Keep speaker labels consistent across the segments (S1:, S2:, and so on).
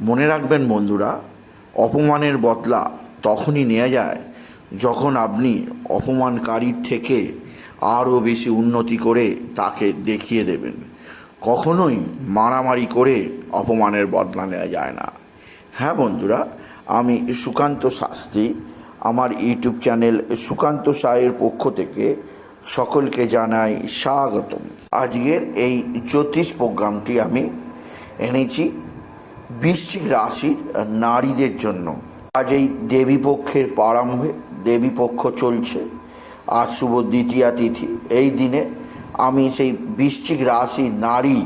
S1: মনে রাখবেন বন্ধুরা, অপমানের বদলা তখনই নেওয়া যায় যখন আপনি অপমানকারীর থেকে আরও বেশি উন্নতি করে তাকে দেখিয়ে দেবেন। কখনোই মারামারি করে অপমানের বদলা নেওয়া যায় না। হ্যাঁ বন্ধুরা, আমি সুকান্ত শাস্ত্রী, আমার ইউটিউব চ্যানেল সুকান্ত সায়ের পক্ষ থেকে সকলকে জানাই স্বাগতম। আজকের এই জ্যোতিষ প্রোগ্রামটি আমি এনেছি বৃশ্চিক রাশির নারীদের জন্য। আজ এই দেবীপক্ষের প্রারম্ভে দেবীপক্ষ চলছে। আজ শুভ দ্বিতীয়া তিথি। এই দিনে আমি সেই বৃশ্চিক রাশি নারী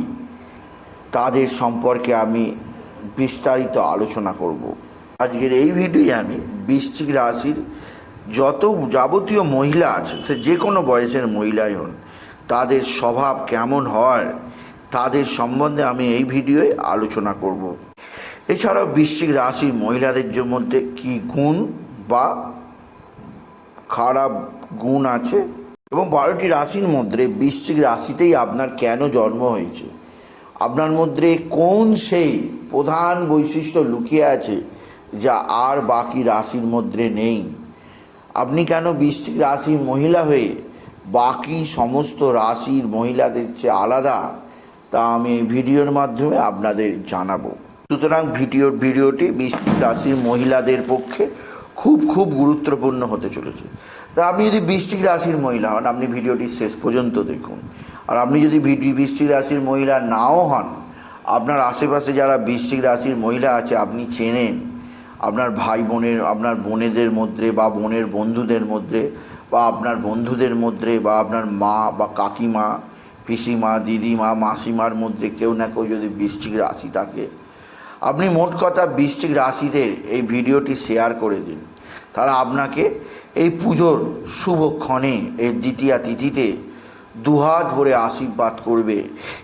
S1: তাদের সম্পর্কে আমি বিস্তারিত আলোচনা করব। আজকের এই ভিডিওয়ে আমি বৃশ্চিক রাশির যত যাবতীয় মহিলা আছে, সে যে কোনো বয়সের মহিলাই হন, তাদের স্বভাব কেমন হয়, তাদের সম্বন্ধে আমি এই ভিডিওয়ে আলোচনা করব। এছাড়াও বৃশ্চিক রাশির মহিলাদের মধ্যে কী গুণ বা খারাপ গুণ আছে? এবং বারোটি রাশির মধ্যে বৃশ্চিক রাশিতেই আপনার কেন জন্ম হয়েছে? আপনার মধ্যে কোন সেই প্রধান বৈশিষ্ট্য লুকিয়ে আছে যা আর বাকি রাশির মধ্যে নেই? আপনি কেন বৃশ্চিক রাশির মহিলা হয়ে বাকি সমস্ত রাশির মহিলাদের চেয়ে আলাদা? তা আমি এই ভিডিওর মাধ্যমে আপনাদের জানাব। সুতরাং ভিডিও ভিডিওটি বৃশ্চিক রাশির মহিলাদের পক্ষে খুব খুব গুরুত্বপূর্ণ হতে চলেছে। তা আপনি যদি বৃশ্চিক রাশির মহিলা হন, আপনি ভিডিওটি শেষ পর্যন্ত দেখুন। আর আপনি যদি বৃশ্চিক রাশির মহিলা নাও হন, আপনার আশেপাশে যারা বৃশ্চিক রাশির মহিলা আছে, আপনি চেনেন। আপনার ভাই বোনের, আপনার বোনেদের মধ্যে বা বোনের বন্ধুদের মধ্যে বা আপনার বন্ধুদের মধ্যে বা আপনার মা বা কাকিমা, পিসিমা, দিদিমা, মাসিমার মধ্যে কেউ না কেউ যদি বৃশ্চিক রাশি থাকে আপনি মোট কথা বৃশ্চিক রাশিদের এই ভিডিওটি শেয়ার করে দিন। তারা আপনাকে এই পুজোর শুভক্ষণে এই দ্বিতীয়া তিথিতে দুহাত ভরে আশীর্বাদ করবে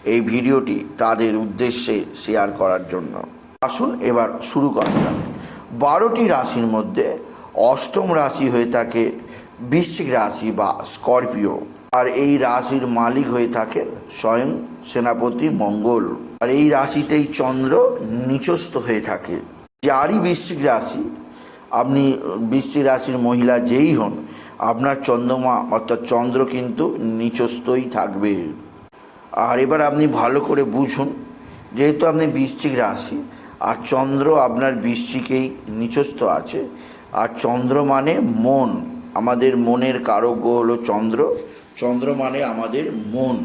S1: এই ভিডিওটি তাদের উদ্দেশ্যে শেয়ার করার জন্য। আসুন এবার শুরু করা যাক। বারোটি রাশির মধ্যে অষ্টম রাশি হয়ে থাকে বৃশ্চিক রাশি বা স্করপিও। আর এই রাশির মালিক হয়ে থাকেন স্বয়ং সেনাপতি মঙ্গল। আর এই রাশিতেই চন্দ্র নিচস্থ হয়ে থাকে। যারই বৃশ্চিক রাশি, আপনি বৃশ্চিক রাশির মহিলা যেই হন, আপনার চন্দ্রমা অর্থাৎ চন্দ্র কিন্তু নিচস্থই থাকবে। আর এবার আপনি ভালো করে বুঝুন, যেহেতু আপনি বৃশ্চিক রাশি, আর চন্দ্র আপনার বৃশ্চিকেই নিচস্থ আছে, আর চন্দ্র মানে মন। আমাদের মনের কারজ্ঞ হলো চন্দ্র। চন্দ্র মানে আমাদের মন।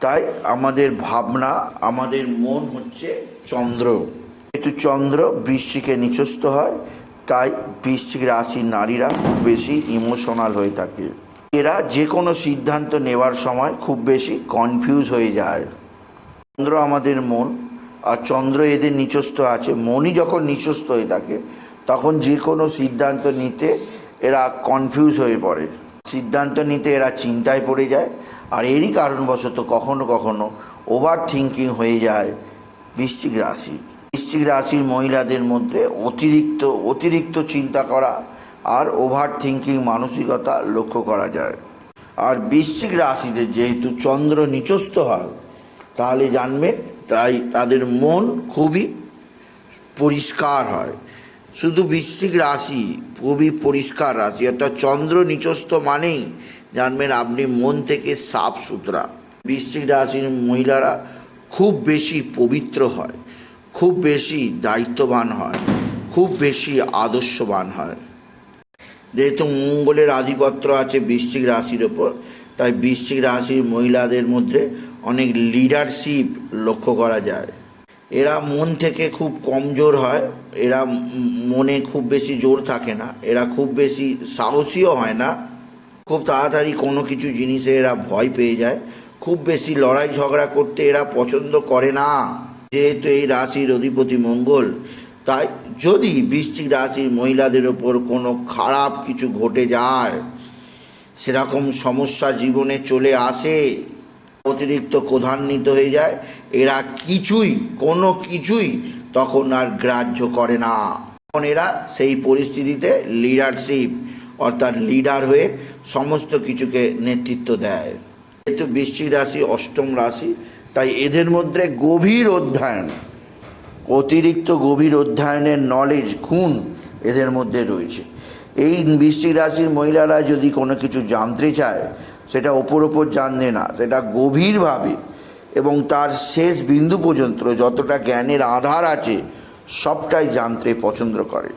S1: তাই আমাদের ভাবনা, আমাদের মন হচ্ছে চন্দ্র। যেহেতু চন্দ্র বৃষ্টিকে নিচস্থ হয়, তাই বৃশ্চিক রাশির নারীরা খুব বেশি ইমোশনাল হয়ে থাকে। এরা যে কোনো সিদ্ধান্ত নেওয়ার সময় খুব বেশি কনফিউজ হয়ে যায়। চন্দ্র আমাদের মন, আর চন্দ্র এদের নিচস্থ আছে। মনই যখন নিচস্থ হয়ে থাকে, তখন যে কোনো সিদ্ধান্ত নিতে এরা কনফিউজ হয়ে পড়ে। সিদ্ধান্ত নিতে এরা চিন্তায় পড়ে যায়, আর এরই কারণবশত কখনো কখনো ওভার থিঙ্কিং হয়ে যায় বৃশ্চিক রাশি। বৃশ্চিক রাশির মহিলাদের মধ্যে অতিরিক্ত অতিরিক্ত চিন্তা করা আর ওভার থিঙ্কিং মানসিকতা লক্ষ্য করা যায়। আর বৃশ্চিক রাশিতে যেহেতু চন্দ্র নিচস্থ হয়, তাহলে জানবেন তাই তাদের মন খুবই পরিষ্কার হয়। শুধু বৃশ্চিক রাশি খুবই পরিষ্কার রাশি, অর্থাৎ চন্দ্র নিচস্থ মানেই জানবেন আপনি মন থেকে সাফ সুতরা। বৃশ্চিক রাশির মহিলারা খুব বেশি পবিত্র হয়, খুব বেশি দায়িত্ববান হয়, খুব বেশি আদর্শবান হয়। যেহেতু মঙ্গলের আধিপত্য আছে বৃশ্চিক রাশির ওপর, তাই বৃশ্চিক রাশির মহিলাদের মধ্যে অনেক লিডারশিপ লক্ষ্য করা যায়। এরা মন থেকে খুব কমজোর হয়, এরা মনে খুব বেশি জোর থাকে না, এরা খুব বেশি সাহসীও হয় না। খুব তাড়াতাড়ি কোনো কিছু জিনিসে এরা ভয় পেয়ে যায়। খুব বেশি লড়াই ঝগড়া করতে এরা পছন্দ করে না। যেহেতু এই রাশির অধিপতি মঙ্গল, তাই যদি বৃশ্চিক রাশির মহিলাদের ওপর কোনো খারাপ কিছু ঘটে যায়, সেরকম সমস্যা জীবনে চলে আসে, অতিরিক্ত ক্রধান্বিত হয়ে যায় এরা কিছুই, কোনো কিছুই তখন আর গ্রাহ্য করে না। তখন এরা সেই পরিস্থিতিতে লিডারশিপ অর্থাৎ লিডার হয়ে সমস্ত কিছুকে নেতৃত্ব দেয়। যেহেতু বৃশ্চিক রাশি, অষ্টম রাশি, তাই এদের মধ্যে গভীর অধ্যয়ন, অতিরিক্ত গভীর অধ্যয়নের নলেজ খুন এদের মধ্যে রয়েছে। এই বৃশ্চিক রাশির মহিলারা যদি কোনো কিছু জানতে চায়, সেটা ওপর ওপর জানবে না, সেটা গভীরভাবে এবং তার শেষ বিন্দু পর্যন্ত যতটা জ্ঞানের আধার আছে, সবটাই জানতে পছন্দ করে।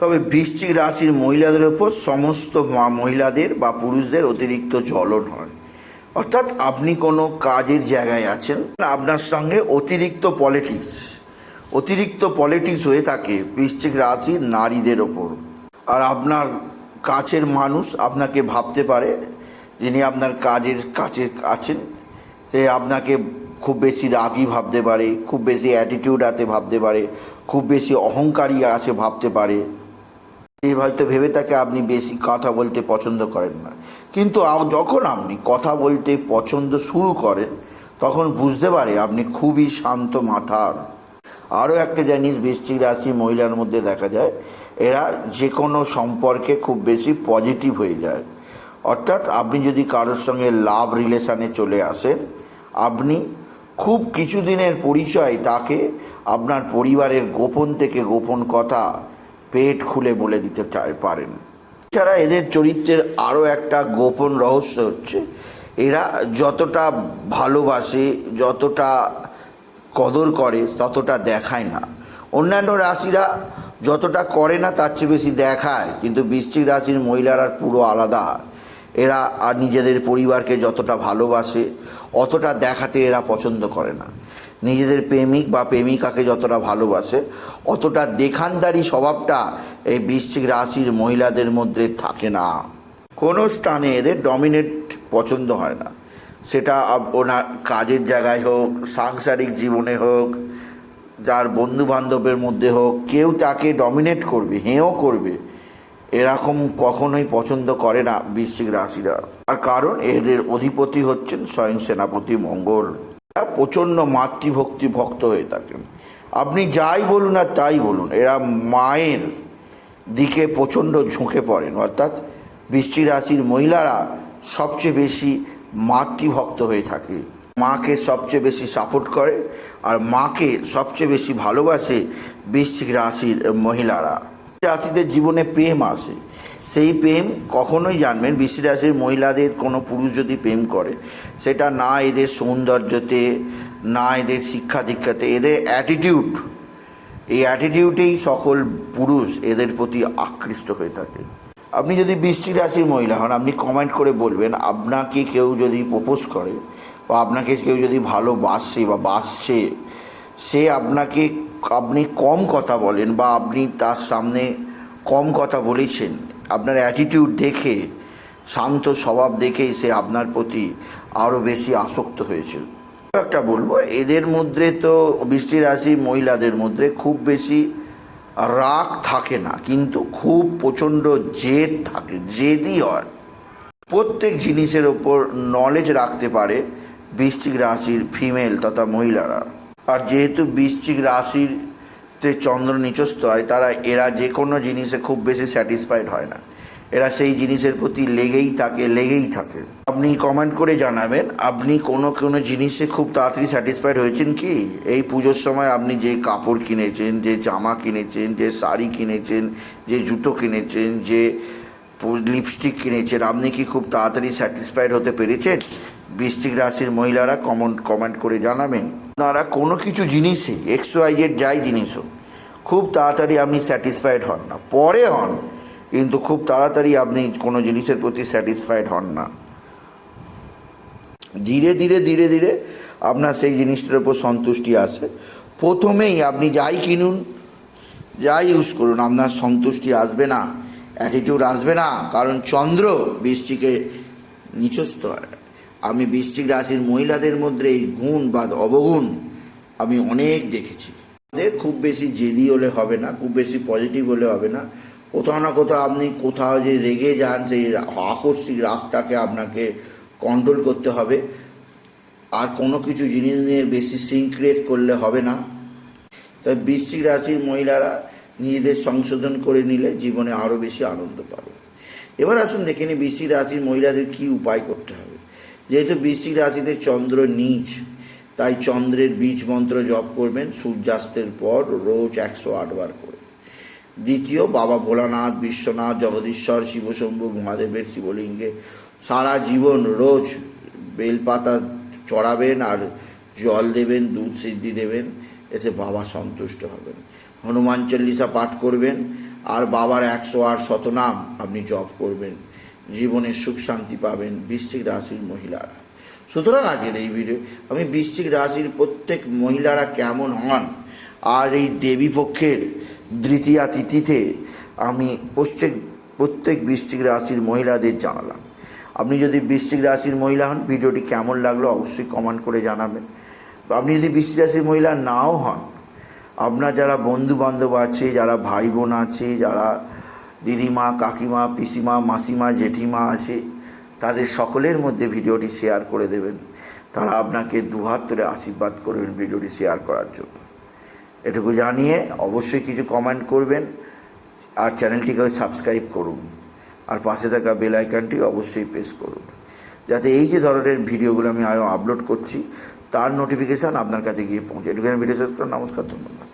S1: তবে বৃশ্চিক রাশির মহিলাদের ওপর সমস্ত মহিলাদের বা পুরুষদের অতিরিক্ত জ্বলন হয়। অর্থাৎ আপনি কোনো কাজের জায়গায় আছেন, আপনার সঙ্গে অতিরিক্ত পলিটিক্স অতিরিক্ত পলিটিক্স হয়ে থাকে বৃশ্চিক রাশির নারীদের ওপর আর আপনার কাছের মানুষ আপনাকে ভাবতে পারে, যিনি আপনার কাজের কাছে আছেন সে আপনাকে খুব বেশি রাগী ভাবতে পারে, খুব বেশি অ্যাটিটিউড আছে ভাবতে পারে, খুব বেশি অহংকারী আছে ভাবতে পারে। এই হয়তো ভেবে থাকে আপনি বেশি কথা বলতে পছন্দ করেন না। কিন্তু যখন আপনি কথা বলতে পছন্দ শুরু করেন, তখন বুঝতে পারে আপনি খুবই শান্ত মাথার। আরও একটা জিনিস বৃশ্চিক রাশি মহিলার মধ্যে দেখা যায়, এরা যে কোনো সম্পর্কে খুব বেশি পজিটিভ হয়ে যায়। অর্থাৎ আপনি যদি কারোর সঙ্গে লাভ রিলেশানে চলে আসেন আপনি খুব কিছুদিনের পরিচয় তাকে আপনার পরিবারের গোপন থেকে গোপন কথা পেট খুলে বলে দিতে পারেন। এছাড়া এদের চরিত্রের আরও একটা গোপন রহস্য হচ্ছে, এরা যতটা ভালোবাসে, যতটা কদর করে, ততটা দেখায় না। অন্যান্য রাশিরা যতটা করে না, তার চেয়ে বেশি দেখায়, কিন্তু বৃশ্চিক রাশির মহিলারা পুরো আলাদা। এরা আর নিজেদের পরিবারকে যতটা ভালোবাসে, অতটা দেখাতে এরা পছন্দ করে না। নিজেদের প্রেমিক বা প্রেমিকাকে যতটা ভালোবাসে, অতটা দেখানদারি স্বভাবটা এই বৃশ্চিক রাশির মহিলাদের মধ্যে থাকে না। কোনো স্থানে এদের ডমিনেট পছন্দ হয় না। সেটা ওনার কাজের জায়গায় হোক, সাংসারিক জীবনে হোক, যার বন্ধু বান্ধবের মধ্যে হোক, কেউ তাকে ডমিনেট করবে হেঁও করবে। এরকম কখনোই পছন্দ করে না বৃশ্চিক রাশিরা। আর কারণ এদের অধিপতি হচ্ছেন স্বয়ং সেনাপতি মঙ্গল। প্রচণ্ড মাতৃভক্তি ভক্ত হয়ে থাকেন। আপনি যাই বলুন আর তাই বলুন, এরা মায়ের দিকে প্রচণ্ড ঝুঁকে পড়েন। অর্থাৎ বৃষ্টি রাশির মহিলারা সবচেয়ে বেশি মাতৃভক্ত হয়ে থাকে। মাকে সবচেয়ে বেশি সাপোর্ট করে আর মাকে সবচেয়ে বেশি ভালোবাসে বৃশ্চিক রাশির মহিলারা। রাশিদের জীবনে প্রেম আসে। সেই প্রেম কখনোই জানবেন বৃষ্টি রাশির মহিলাদের কোনো পুরুষ যদি প্রেম করে, সেটা না এদের সৌন্দর্যতে, না এদের শিক্ষা দীক্ষাতে এদের অ্যাটিটিউড এই অ্যাটিটিউডেই সকল পুরুষ এদের প্রতি আকৃষ্ট হয়ে থাকে। আপনি যদি বৃষ্টি রাশির মহিলা হন, আপনি কমেন্ট করে বলবেন, আপনাকে কেউ যদি প্রপোজ করে বা আপনাকে কেউ যদি ভালোবাসে বা বাসছে, সে আপনাকে আপনি কম কথা বলেন বা আপনি তার সামনে কম কথা বলেছেন, আপনার অ্যাটিটিউড দেখে, শান্ত স্বভাব দেখেই সে আপনার প্রতি আরও বেশি আসক্ত হয়েছিল। একটা বলব, এদের মধ্যে তো বৃষ্টি রাশি মহিলাদের মধ্যে খুব বেশি রাগ থাকে না, কিন্তু খুব প্রচণ্ড জেদ থাকে জেদি হয়। প্রত্যেক জিনিসের ওপর নলেজ রাখতে পারে বৃশ্চিক রাশির ফিমেল তথা মহিলারা। আর যেহেতু বৃশ্চিক রাশির তে চন্দ্র নিচস্থ হয়, তারা, এরা যে কোনো জিনিসে খুব বেশি স্যাটিসফাইড হয় না। এরা সেই জিনিসের প্রতি লেগেই থাকে লেগেই থাকে। আপনি কমেন্ট করে জানাবেন, আপনি কোনো কোনো জিনিসে খুব তাড়াতাড়ি স্যাটিসফাইড হয়েছেন কি? এই পুজোর সময় আপনি যে কাপড় কিনেছেন, যে জামা কিনেছেন, যে শাড়ি কিনেছেন, যে জুতো কিনেছেন, যে লিপস্টিক কিনেছেন, আপনি কি খুব তাড়াতাড়ি স্যাটিসফাইড হতে পেরেছেন? বৃশ্চিক রাশির মহিলারা কমেন্ট কমেন্ট করে জানাবেন। আপনারা কোনো কিছু জিনিসে এক্স ওয়াইজের যাই জিনিস হোক, খুব তাড়াতাড়ি আপনি স্যাটিসফাইড হন না। পরে হন, কিন্তু খুব তাড়াতাড়ি আপনি কোনো জিনিসের প্রতি স্যাটিসফাইড হন না। ধীরে ধীরে ধীরে ধীরে আপনার সেই জিনিসটার উপর সন্তুষ্টি আসে। প্রথমেই আপনি যাই কিনুন, যাই ইউজ করুন, আপনার সন্তুষ্টি আসবে না অ্যাটিটিউড আসবে না, কারণ চন্দ্র বৃষ্টিকে নিচস্ত হয়। আমি বৃশ্চিক রাশির মহিলাদের মধ্যে এই গুণ বা অবগুণ আমি অনেক দেখেছি। তাদের খুব বেশি জেদি হলে হবে না, খুব বেশি পজিটিভ হলে হবে না। কোথাও না কোথাও আপনি কোথাও যে রেগে যান, সেই আকস্মিক রাগটাকে আপনাকে কন্ট্রোল করতে হবে। আর কোনো কিছু জিনিস নিয়ে বেশি সিনক্রিয়েট করলে হবে না। তবে বৃশ্চিক রাশির মহিলারা নিজেদের সংশোধন করে নিলে জীবনে আরও বেশি আনন্দ পাবে। এবার আসুন দেখে নিই বৃশ্চিক রাশির মহিলাদের কী উপায় করতে হবে। যেহেতু বৃশ্চিক রাশিতে চন্দ্র নিচ, তাই চন্দ্রের বীজ মন্ত্র জপ করবেন। সূর্যাস্তের পর রোজ একশো আটবার করে। দ্বিতীয়, বাবা ভোলানাথ, বিশ্বনাথ, জগদীশ্বর, শিবশম্ভু, মহাদেবের শিবলিঙ্গে সারা জীবন রোজ বেলপাতা চড়াবেন আর জল দেবেন, দুধ সিদ্ধি দেবেন, এতে বাবা সন্তুষ্ট হবেন। হনুমান চল্লিশা পাঠ করবেন, আর বাবার একশো আট শতনাম আপনি জপ করবেন। জীবনের সুখ শান্তি পাবেন বৃশ্চিক রাশির মহিলারা। সুতরাং আজকের এই ভিডিও আমি বৃশ্চিক রাশির প্রত্যেক মহিলারা কেমন হন, আর এই দেবী পক্ষের দ্বিতীয়া তিথিতে আমি প্রত্যেক প্রত্যেক বৃশ্চিক রাশির মহিলাদের জানালাম। আপনি যদি বৃশ্চিক রাশির মহিলা হন ভিডিওটি কেমন লাগল অবশ্যই কমেন্ট করে জানাবেন। আপনি যদি বৃশ্চিক রাশির মহিলা নাও হন, আপনার যারা বন্ধু বান্ধব আছে, যারা ভাই বোন আছে, যারা দিদিমা, কাকিমা, পিসিমা, মাসিমা, জেঠিমা আছে, তাদের সকলের মধ্যে ভিডিওটি শেয়ার করে দেবেন। তারা আপনাকে দুহাত ধরে আশীর্বাদ করবেন ভিডিওটি শেয়ার করার জন্য। এটুকু জানিয়ে অবশ্যই কিছু কমেন্ট করবেন আর চ্যানেলটিকে সাবস্ক্রাইব করুন। আর পাশে থাকা বেল আইকনটি অবশ্যই প্রেস করুন। যাতে এই যে ধরনের ভিডিওগুলো আমি আরও আপলোড করছি, তার নোটিফিকেশান আপনার কাছে গিয়ে পৌঁছে। এটুকু ভিডিও শেষ করুন নমস্কার, ধন্যবাদ।